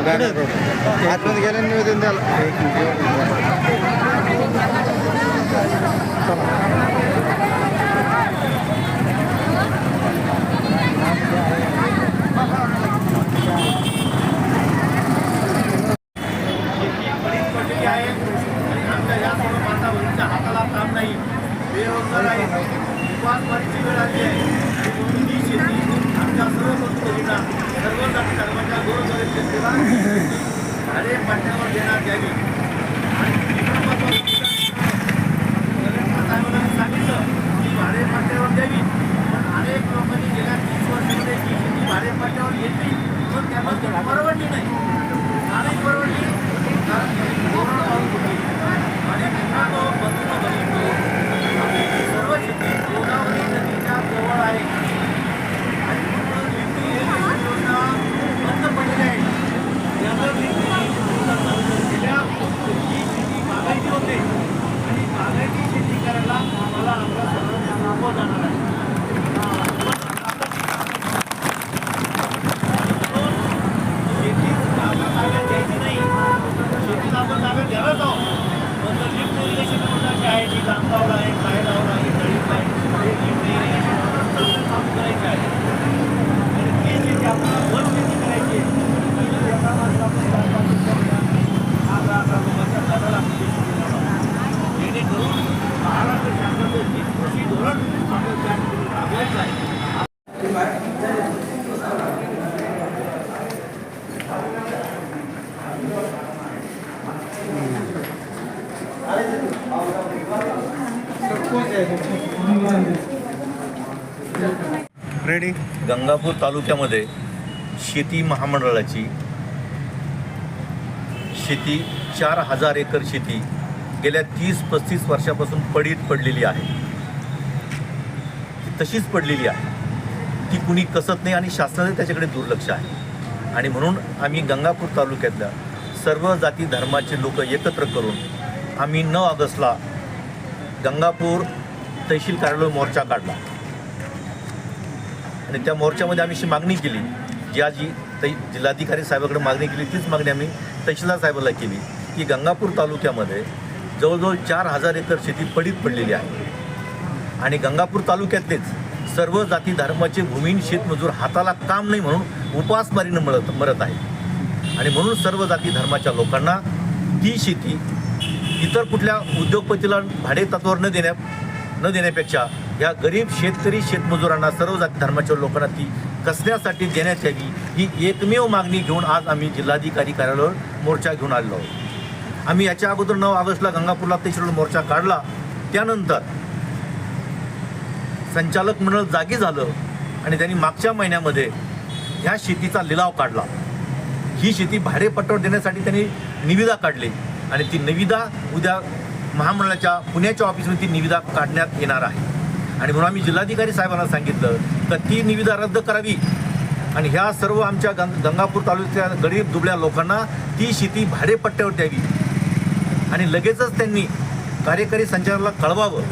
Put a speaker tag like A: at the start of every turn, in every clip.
A: ते फोटो आहे बघा हां गाड्या आतमध्ये गेल्या निवेदन द्यायला एक मिनिट
B: पडलेली आहे आणि आमच्या या सर्व माताभगिनीच्या हाताला काम नाही बेरोजगार आहेत उपासमारीची वेळ आली आहे म्हणून ही शेती आमच्या सर्व बंधूभगिनींना सर्व जाती धर्माच्या गोरगरीब जनतेला भाडे पट्ट्यावर देण्यात यावी आणि दुसरं महत्त्वाचं आता आम्हाला सांगितलं की भाडे पट्ट्यावर द्यावी पण अनेक लोकांनी गेल्या तीस वर्षामध्ये ही शेती भाडे पट्ट्यावर घेतली पण त्यामध्ये परवडली नाही का नाही परवडली कारण कोरोना काळात होती आणि मित्रांनो बंधूंनो बघितलो आपली ही सर्व शेती गोदावरी नदीच्या जवळ आहे आणि म्हणून लिंबी इरिगेशन योजना बंद पडलेली आहे त्यामुळे लिंबी इरिगेशन योजना चालू केल्या ही शेती बागायती होते आणि बागायती शेती करायला आम्हाला आपल्या सर्वांना थांबवं जाणार आहे शेती आपण ताब्यात द्यायची नाही शेतीला आपण ताब्यात घ्यायलाच आहोत पण जर लिफ्ट इरिगेशन योजना जी आहे ती लांबगावला आहे कायगावला आहे दळीत आहे हे लिफ्ट इरिगेशन योजना चालू करायची आहे आणि ती शेती आपल्याला वन शेती करायची आहे ती जर एका माणसाला आपण चार पाच रुपये दहा अकरा लोकांच्या हाताला आपली शेती लावावी. जेणेकरून महाराष्ट्र शासनाचं जे कृषी धोरण राबवायचं आहे
A: रेडी
B: गंगापूर तालुक्यामध्ये शेती महामंडळाची शेती चार हजार एकर शेती गेल्या तीस पस्तीस वर्षापासून पडीत पडलेली आहे. तशीच पडलेली आहे. ती कुणी कसत नाही आणि शासनाचं त्याच्याकडे दुर्लक्ष आहे. आणि म्हणून आम्ही गंगापूर तालुक्यातल्या सर्व जाती धर्माचे लोक एकत्र करून आम्ही नऊ ऑगस्टला गंगापूर तहसील कार्यालय मोर्चा काढला. आणि त्या मोर्चामध्ये आम्ही अशी मागणी केली. जी आज जी तै जिल्हाधिकारी साहेबाकडे मागणी केली तीच मागणी आम्ही तहसीलदार साहेबाला केली की गंगापूर तालुक्यामध्ये जवळजवळ चार हजार एकर शेती पडीत पडलेली आहे. आणि गंगापूर तालुक्यातलेच सर्व जाती धर्माचे भूमीन शेतमजूर हाताला काम नाही म्हणून उपासमारीनं मरत मरत आहे आणि म्हणून सर्व जाती धर्माच्या लोकांना ती शेती इतर कुठल्या उद्योगपतीला भाडे तत्वावर न देण्या न देण्यापेक्षा या गरीब शेतकरी शेतमजुरांना सर्व जाती धर्माच्या लोकांना ती कसण्यासाठी देण्यात यावी ही एकमेव मागणी घेऊन आज आम्ही जिल्हाधिकारी कार्यालयावर मोर्चा घेऊन आलेलो आहोत. आम्ही याच्या अगोदर नऊ ऑगस्टला गंगापूरला तेश्वर मोर्चा काढला. त्यानंतर संचालक मंडळ जागी झालं आणि त्यांनी मागच्या महिन्यामध्ये ह्या शेतीचा लिलाव काढला. ही शेती भाडेपट्ट्यावर देण्यासाठी त्यांनी निविदा काढली आणि ती निविदा उद्या महामंडळाच्या पुण्याच्या ऑफिसमध्ये ती निविदा काढण्यात येणार आहे. आणि म्हणून आम्ही जिल्हाधिकारी साहेबांना सांगितलं तर ती निविदा रद्द करावी. आणि ह्या सर्व आमच्या गंग गंगापूर तालुक्यातल्या गरीब दुबळ्या लोकांना ती शेती भाडेपट्ट्यावर द्यावी. आणि लगेचच त्यांनी कार्यकारी संचालकाला कळवावं.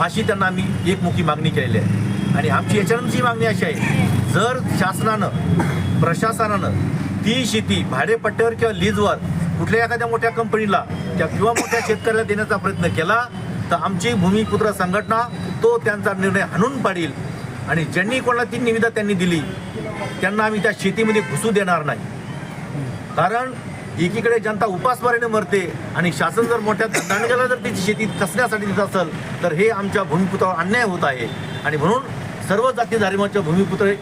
B: फाशी त्यांना आम्ही एकमुखी मागणी केलेली आहे. आणि आमची याच्यानंतरची मागणी अशी आहे जर शासनानं प्रशासनानं ती शेती भाडेपट्ट्यावर किंवा लीजवर कुठल्या एखाद्या मोठ्या कंपनीला किंवा मोठ्या शेतकऱ्याला देण्याचा प्रयत्न केला तर आमची भूमिपुत्र संघटना तो त्यांचा निर्णय हाणून पाडील. आणि ज्यांनी कोणाला ती निविदा त्यांनी दिली त्यांना आम्ही त्या शेतीमध्ये घुसू देणार नाही. कारण एकीकडे जनता उपासमारीने मरते आणि शासन जर मोठ्या दांडग्याला जर तिची शेती कसण्यासाठी देत असेल तर हे आमच्या भूमिपुत्रावर अन्याय होत आहे. आणि म्हणून सर्व जाती धर्माच्या भूमिपुत्र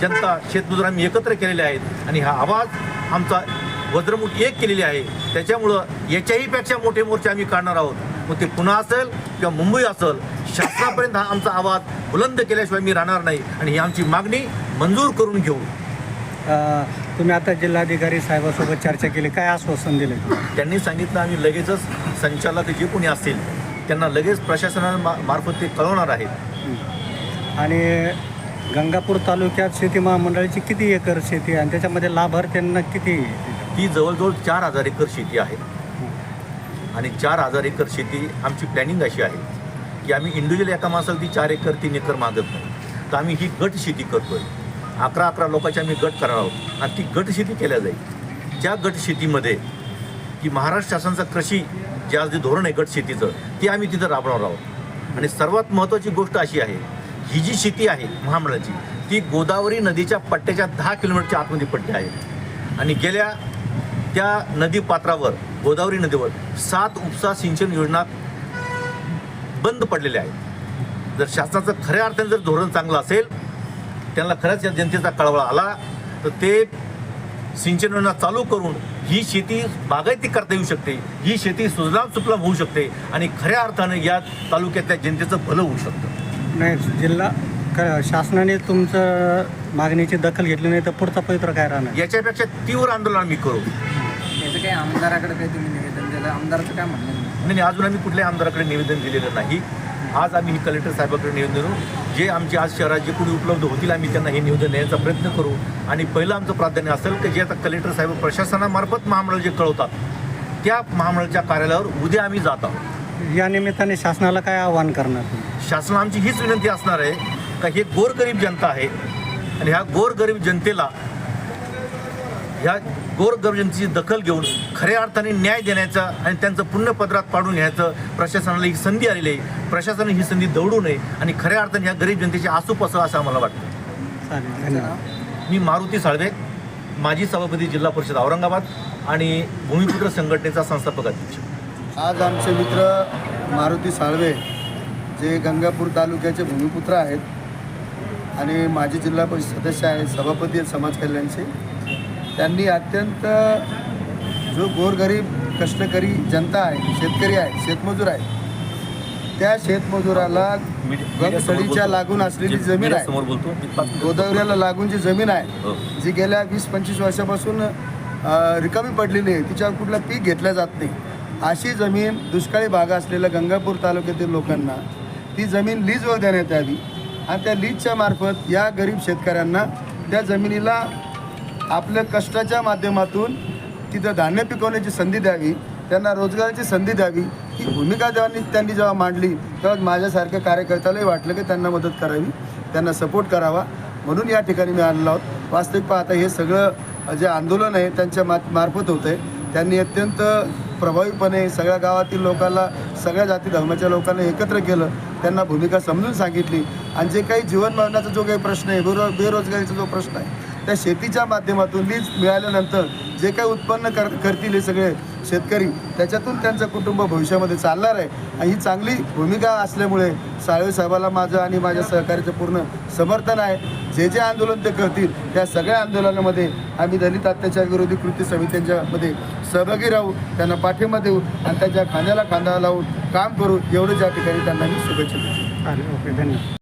B: जनता शेतमजूर आम्ही एकत्र केलेले आहेत. आणि हा आवाज आमचा वज्रमुठ एक केलेली आहे. त्याच्यामुळं याच्याही पेक्षा मोठे मोर्चे आम्ही काढणार आहोत. मग ते पुन्हा असेल किंवा मुंबई असेल शासनापर्यंत हा आमचा आवाज बुलंद केल्याशिवाय मी राहणार नाही. आणि ही आमची मागणी मंजूर करून घेऊ.
C: तुम्ही आता जिल्हाधिकारी साहेबासोबत चर्चा केली. काय आश्वासन दिले
B: त्यांनी सांगितलं आम्ही लगेचच संचालक जे कोणी असतील त्यांना लगेच प्रशासना मार्फत ते कळवणार आहेत.
C: आणि गंगापूर तालुक्यात शेती महामंडळाची किती एकर शेती आणि त्याच्यामध्ये लाभार्थ्यांना किती
B: ती जवळजवळ चार हजार एकर शेती आहे. आणि चार हजार एकर शेती आमची प्लॅनिंग अशी आहे की आम्ही इंडिव्हिज्युअल एका माणसाला ती चार एकर तीन एकर मागत नाही. तर आम्ही ही गट शेती करतोय. अकरा अकरा लोकांचे आम्ही गट करणार आहोत आणि ती गटशेती केल्या जाईल. त्या गटशेतीमध्ये की महाराष्ट्र शासनाचं कृषी जे आज जे धोरण आहे गटशेतीचं ते आम्ही तिथं राबवणार आहोत. आणि सर्वात महत्त्वाची गोष्ट अशी आहे ही जी शेती आहे महामंडळाची ती गोदावरी नदीच्या पट्ट्याच्या दहा किलोमीटरच्या आतमध्ये पट्टी आहे. आणि गेल्या त्या नदी पात्रावर गोदावरी नदीवर सात उपसा सिंचन योजना बंद पडलेल्या आहेत. जर शासनाचं खऱ्या अर्थाने जर धोरण चांगलं असेल त्यांना खरंच या जनतेचा कळवळा आला. तर ते सिंचन योजना चालू करून ही शेती बागायती करता येऊ शकते. ही शेती सुजलाम सुफलाम होऊ शकते आणि खऱ्या अर्थाने या तालुक्यातल्या जनतेचं भलं होऊ शकतं.
C: नाही जिल्हा क- शासनाने तुमचं मागणीची दखल घेतली नाही तर पुढचा पवित्र काय राहणार?
B: याच्यापेक्षा तीव्र आंदोलन आम्ही करू.
D: याचं काही आमदाराकडे काही तुम्ही निवेदन दिलं? आमदाराचं काय म्हणणं
B: नाही, अजून आम्ही कुठल्याही आमदाराकडे निवेदन दिलेलं नाही. आज आम्ही ही कलेक्टर साहेबाकडे निवेदन देऊ जे आमचे आज शहरात जे कोणी उपलब्ध होतील आम्ही त्यांना हे निवेदन देण्याचा प्रयत्न करू. आणि पहिलं आमचं प्राधान्य असेल की जे आता कलेक्टर साहेब प्रशासनामार्फत महामंडळ जे कळवतात त्या महामंडळाच्या कार्यालयावर उद्या आम्ही जात आहोत.
C: या निमित्ताने शासनाला काय आव्हान करणार
B: शासनाला आमची हीच विनंती असणार आहे का हे गोरगरीब जनता आहे आणि ह्या गोरगरीब जनतेला ह्या गोरगरीब जनतेची दखल घेऊन खऱ्या अर्थाने न्याय देण्याचा आणि त्यांचं पुण्यपत्रात पाडून घ्यायचं प्रशासनाला ही संधी आलेली आहे. प्रशासनाने ही संधी दौडू नये आणि खऱ्या अर्थाने ह्या गरीब जनतेची आसू पसळ असं आम्हाला वाटतं. मी मारुती साळवे माजी सभापती जिल्हा परिषद औरंगाबाद आणि भूमिपुत्र संघटनेचा संस्थापक अध्यक्ष.
A: आज आमचे मित्र मारुती साळवे जे गंगापूर तालुक्याचे भूमिपुत्र आहेत आणि माजी जिल्हा परिषद सदस्य आहेत सभापती आहेत समाज कल्याणचे त्यांनी अत्यंत जो गोरगरीब कष्टकरी जनता आहे शेतकरी आहे शेतमजूर आहे त्या शेतमजुराला गडसडीच्या लागून असलेली जमीन आहे. गोदावरीला लागून जी जमीन आहे
B: हो.
A: जी गेल्या वीस पंचवीस वर्षापासून रिकामी पडलेली आहे तिच्यावर कुठलं पीक घेतलं जात नाही. अशी जमीन दुष्काळी भाग असलेल्या गंगापूर तालुक्यातील लोकांना ती जमीन लीजवर देण्यात यावी आणि त्या लीजच्या मार्फत या गरीब शेतकऱ्यांना त्या जमिनीला आपल्या कष्टाच्या माध्यमातून तिथं धान्य पिकवण्याची संधी द्यावी त्यांना रोजगाराची संधी द्यावी ही भूमिका जेव्हा त्यांनी जेव्हा मांडली तेव्हा माझ्यासारख्या कार्यकर्त्यालाही वाटलं की त्यांना मदत करावी त्यांना सपोर्ट करावा. म्हणून या ठिकाणी मी आणलो आहोत. वास्तविक पाहता हे सगळं जे आंदोलन आहे त्यांच्या मा मार्फत होतं आहे. त्यांनी अत्यंत प्रभावीपणे सगळ्या गावातील लोकांना सगळ्या जाती धर्माच्या लोकांना एकत्र केलं. त्यांना भूमिका समजून सांगितली. आणि जे काही जीवनमरणाचा जो काही प्रश्न आहे बेरो बेरोजगारीचा जो प्रश्न आहे त्या शेतीच्या माध्यमातून वीज मिळाल्यानंतर जे काही उत्पन्न कर करतील हे सगळे शेतकरी त्याच्यातून त्यांचं कुटुंब भविष्यामध्ये चालणार आहे. आणि ही चांगली भूमिका असल्यामुळे साळवे साहेबाला माझं आणि माझ्या सहकार्याचं पूर्ण समर्थन आहे. जे जे आंदोलन ते करतील त्या सगळ्या आंदोलनामध्ये आम्ही दलित अत्याचार विरोधी कृती समित्यांच्यामध्ये सहभागी राहू त्यांना पाठिंबा देऊ आणि त्यांच्या खांद्याला खांदा लावून काम करू. एवढं ज्या ठिकाणी त्यांना मी शुभेच्छा देतो.
C: ओके धन्यवाद.